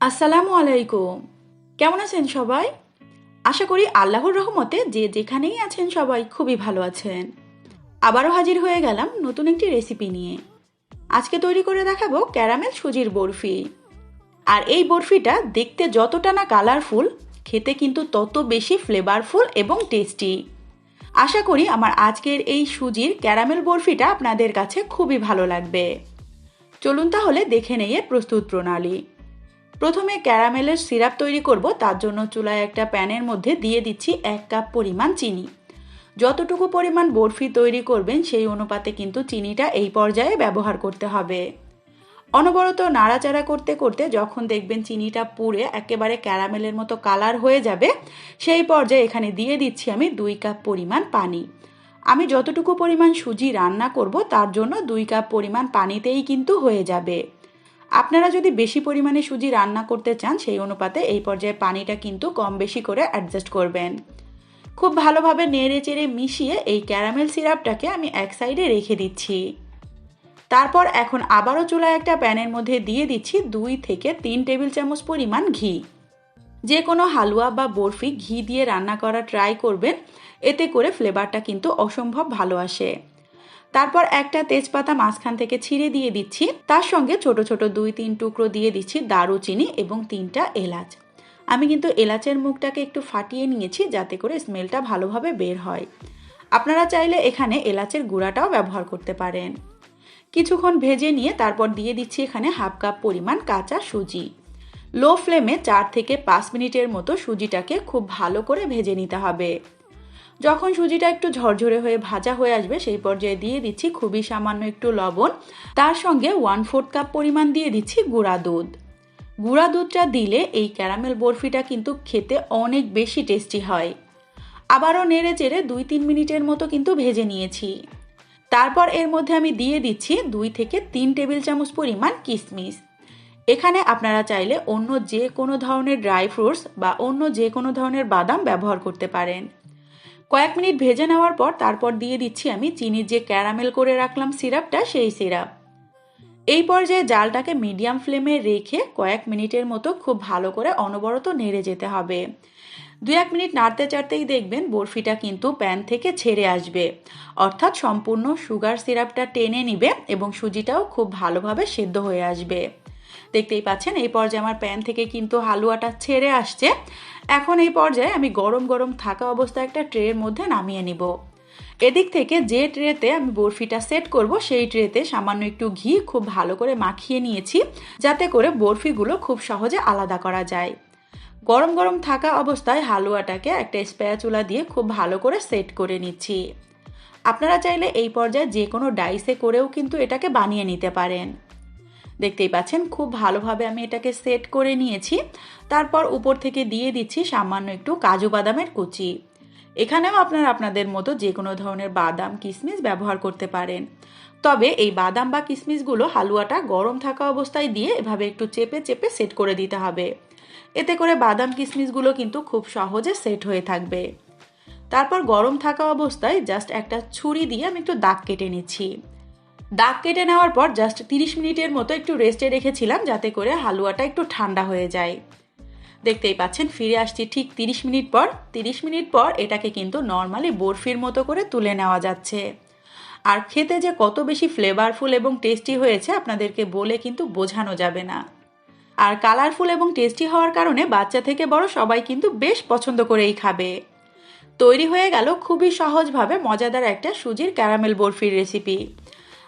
আসসালামু আলাইকুম। কেমন আছেন সবাই? আশা করি আল্লাহর রহমতে যে যেখানেই আছেন সবাই খুবই ভালো আছেন। আবারও হাজির হয়ে গেলাম নতুন একটি রেসিপি নিয়ে। আজকে তৈরি করে দেখাবো ক্যারামেল সুজির বরফি। আর এই বরফিটা দেখতে যতটা না কালারফুল খেতে কিন্তু তত বেশি ফ্লেভারফুল এবং টেস্টি আশা করি আমার আজকের এই সুজির ক্যারামেল বরফিটা আপনাদের কাছে খুবই ভালো লাগবে। চলুন তাহলে দেখে নেই প্রস্তুত প্রণালী। প্রথমে ক্যারামেলের সিরাপ তৈরি করব, তার জন্য চুলায় একটা প্যানের মধ্যে দিয়ে দিচ্ছি এক কাপ পরিমাণ চিনি। যতটুকু পরিমাণ বরফি তৈরি করবেন, সেই অনুপাতে কিন্তু চিনিটা এই পর্যায়ে ব্যবহার করতে হবে। অনবরত নাড়াচাড়া করতে করতে যখন দেখবেন চিনিটা পুড়ে একেবারে ক্যারামেলের মতো কালার হয়ে যাবে, সেই পর্যায়ে এখানে দিয়ে দিচ্ছি আমি দুই কাপ পরিমাণ পানি। আমি যতটুকু পরিমাণ সুজি রান্না করব, তার জন্য দুই কাপ পরিমাণ পানিতেই কিন্তু হয়ে যাবে। আপনারা যদি বেশি পরিমাণে সুজি রান্না করতে চান, সেই অনুপাতে এই পর্যায়ে পানিটা কিন্তু কম বেশি করে অ্যাডজাস্ট করবেন। খুব ভালোভাবে নেড়ে চেড়ে মিশিয়ে এই ক্যারামেল সিরাপটাকে আমি এক সাইডে রেখে দিচ্ছি। তারপর এখন আবারও চুলায় একটা প্যানের মধ্যে দিয়ে দিচ্ছি দুই থেকে তিন টেবিল চামচ পরিমাণ ঘি। যে কোনো হালুয়া বা বরফি ঘি দিয়ে রান্না করা ট্রাই করবেন, এতে করে ফ্লেভারটা কিন্তু অসম্ভব ভালো আসে। তারপর একটা তেজপাতা মাঝখান থেকে ছিঁড়ে দিয়ে দিচ্ছি। তার সঙ্গে ছোট ছোট দুই তিন টুকরো দিয়ে দিচ্ছি দারুচিনি এবং তিনটা এলাচ। আমি কিন্তু এলাচের মুখটাকে একটু ফাটিয়ে নিয়েছি যাতে করে স্মেলটা ভালোভাবে বের হয়। আপনারা চাইলে এখানে এলাচের গুঁড়াটাও ব্যবহার করতে পারেন। কিছুক্ষণ ভেজে নিয়ে তারপর দিয়ে দিচ্ছি এখানে হাফ কাপ পরিমাণ কাঁচা সুজি। লো ফ্লেমে চার থেকে পাঁচ মিনিটের মতো সুজিটাকে খুব ভালো করে ভেজে নিতে হবে। যখন সুজিটা একটু ঝরঝরে হয়ে ভাজা হয়ে আসবে, সেই পর্যায়ে দিয়ে দিচ্ছি খুবই সামান্য একটু লবণ। তার সঙ্গে ওয়ান ফোর্থ কাপ পরিমাণ দিয়ে দিচ্ছি গুঁড়া দুধ। গুঁড়া দুধটা দিলে এই ক্যারামেল বরফিটা কিন্তু খেতে অনেক বেশি টেস্টি হয়। আবারও নেড়ে চেড়ে দুই তিন মিনিটের মতো কিন্তু ভেজে নিয়েছি। তারপর এর মধ্যে আমি দিয়ে দিচ্ছি দুই থেকে তিন টেবিল চামচ পরিমাণ কিশমিশ এখানে আপনারা চাইলে অন্য যে কোনো ধরনের ড্রাই ফ্রুটস বা অন্য যে কোনো ধরনের বাদাম ব্যবহার করতে পারেন। কয়েক মিনিট ভেজে নেওয়ার পর তারপর দিয়ে দিচ্ছি আমি চিনির যে ক্যারামেল করে রাখলাম সিরাপটা, সেই সিরাপ। এই পর্যায়ে জালটাকে মিডিয়াম ফ্লেমে রেখে কয়েক মিনিটের মতো খুব ভালো করে অনবরত নেড়ে যেতে হবে। দু এক মিনিট নাড়তে চাড়তেই দেখবেন বরফিটা কিন্তু প্যান থেকে ছেড়ে আসবে। অর্থাৎ সম্পূর্ণ সুগার সিরাপটা টেনে নিবে এবং সুজিটাও খুব ভালোভাবে সেদ্ধ হয়ে আসবে। দেখতেই পাচ্ছেন, এই পর্যায়ে আমার প্যান থেকে কিন্তু হালুয়াটা ছেড়ে আসছে। এখন এই পর্যায়ে আমি গরম গরম থাকা অবস্থায় একটা ট্রের মধ্যে নামিয়ে নিব। এদিক থেকে যে ট্রেতে আমি বরফিটা সেট করব, সেই ট্রেতে সামান্য একটু ঘি খুব ভালো করে মাখিয়ে নিয়েছি, যাতে করে বরফিগুলো খুব সহজে আলাদা করা যায়। গরম গরম থাকা অবস্থায় হালুয়াটাকে একটা স্প্যাচুলা দিয়ে খুব ভালো করে সেট করে নিচ্ছি। আপনারা চাইলে এই পর্যায়ে যে কোনো ডাইসে করেও কিন্তু এটাকে বানিয়ে নিতে পারেন। দেখতেই পাচ্ছেন, খুব ভালোভাবে আমি এটাকে সেট করে নিয়েছি। তারপর উপর থেকে দিয়ে দিচ্ছি সামান্য একটু কাজু বাদামের কুচি। এখানেও আপনারা আপনাদের মতো যে কোনো ধরনের বাদাম কিশমিশ ব্যবহার করতে পারেন। তবে এই বাদাম বা কিশমিশগুলো হালুয়াটা গরম থাকা অবস্থায় দিয়ে এভাবে একটু চেপে চেপে সেট করে দিতে হবে। এতে করে বাদাম কিশমিশগুলো কিন্তু খুব সহজে সেট হয়ে থাকবে। তারপর গরম থাকা অবস্থায় জাস্ট একটা ছুরি দিয়ে আমি একটু দাগ কেটে নিচ্ছি। দাগ কেটে নেওয়ার পর জাস্ট তিরিশ মিনিটের মতো একটু রেস্টে রেখেছিলাম যাতে করে হালুয়াটা একটু ঠান্ডা হয়ে যায়। দেখতেই পাচ্ছেন, ফিরে আসছি ঠিক তিরিশ মিনিট পর। তিরিশ মিনিট পর এটাকে কিন্তু নর্মালি বরফির মতো করে তুলে নেওয়া যাচ্ছে। আর খেতে যে কত বেশি ফ্লেভারফুল এবং টেস্টি হয়েছে আপনাদেরকে বলে কিন্তু বোঝানো যাবে না। আর কালারফুল এবং টেস্টি হওয়ার কারণে বাচ্চা থেকে বড় সবাই কিন্তু বেশ পছন্দ করেই খাবে। তৈরি হয়ে গেল খুবই সহজভাবে মজাদার একটা সুজির ক্যারামেল বরফির রেসিপি